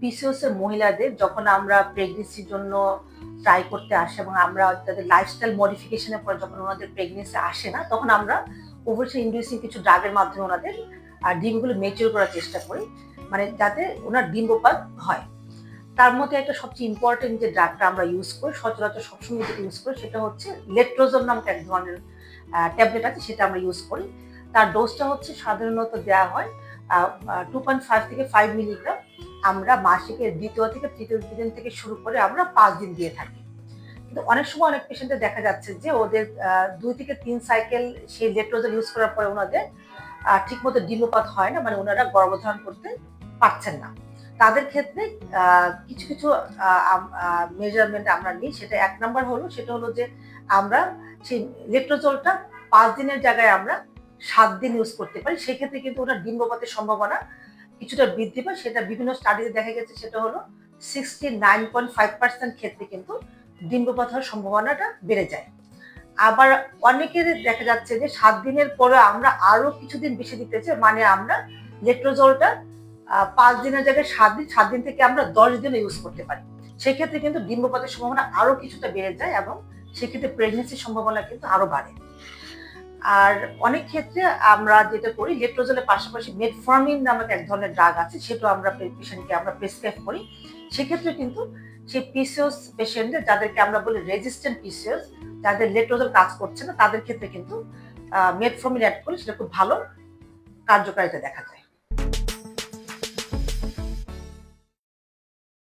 PCOS এর মহিলাদের যখন আমরা প্রেগনেন্সির জন্য ট্রাই করতে আসে এবং আমরা তাদের লাইফস্টাইল মডিফিকেশনের পরে যখন ওনাদের প্রেগনেন্সি আসে না, তখন আমরা ওভারসে ইন্ডিউসিং কিছু ড্রাগের মাধ্যমে ওনাদের আর ডিমগুলো মেচিউর করার চেষ্টা করি। মানে যাতে ওনার ডিম্বপাত হয়। তার মধ্যে একটা সবচেয়ে ইম্পর্টেন্ট যে ড্রাগটা আমরা ইউজ করি, সচরাচর সবসময় যেটা ইউজ করি সেটা হচ্ছে লেট্রোজম নামক এক ধরনের ট্যাবলেট আছে, সেটা আমরা ইউজ করি। তার ডোজটা হচ্ছে সাধারণত দেওয়া হয় টু পয়েন্ট ফাইভ থেকে ফাইভ মিলিগ্রাম আমরা মাসিকের দ্বিতীয় থেকে তৃতীয় দিন থেকে শুরু করে আমরা পাঁচ দিন দিয়ে থাকি। কিন্তু অনেক সময় অনেক পেশেন্টের দেখা যাচ্ছে যে ওদের দুই থেকে তিন সাইকেল সেই লেট্রোজেন ইউজ করার পরে ওনাদের ঠিকমতো ডিমোপাত হয় না মানে ওনারা গর্ভধারণ করতে পারছেন না। তাদের ক্ষেত্রে কিছু কিছু মেজারমেন্ট আমরা নিই। সেটা এক নাম্বার হলো, সেটা হলো যে আমরা সেই লেট্রোজলটা পাঁচ দিনের জায়গায় আমরা সাত দিন ইউজ করতে পারি। সেক্ষেত্রে কিন্তু ওনার ডিম্বপাতের সম্ভাবনা কিছুটা বৃদ্ধি পায়, সেটা বিভিন্ন স্টাডিতে দেখা গেছে, সেটা হলো sixty nine point five percent ক্ষেত্রে কিন্তু ডিম্বপাত হওয়ার সম্ভাবনাটা বেড়ে যায়। আবার অনেকের দেখা যাচ্ছে যে সাত দিনের পরে আমরা আরও কিছুদিন বেশি দিতে চাই মানে আমরা লেট্রোজলটা পাঁচ দিনের জায়গায় সাত দিন সাত দিন থেকে আমরা দশ দিনে ইউজ করতে পারি। সেক্ষেত্রে কিন্তু ডিম্বপাতের সম্ভাবনা আরও কিছুটা বেড়ে যায় এবং সেক্ষেত্রে প্রেগনেন্সির সম্ভাবনা কিন্তু আরও বাড়ে। আর অনেক ক্ষেত্রে আমরা যেটা করি লেট্রোজলের পাশাপাশি মেটফর্মিন নামক এক ধরনের ড্রাগ আছে, সেটা আমরা পেশেন্টকে আমরা প্রেসক্রাইব করি। সেক্ষেত্রে কিন্তু সেই পিসিওস পেশেন্টদের যাদেরকে আমরা বলি রেজিস্ট্যান্ট পিসিওস যাদের লেট্রোজল কাজ করছে না, তাদের ক্ষেত্রে কিন্তু মেটফর্মিন অ্যাড করলে সেটা খুব ভালো কার্যকারিতা দেখা যায়।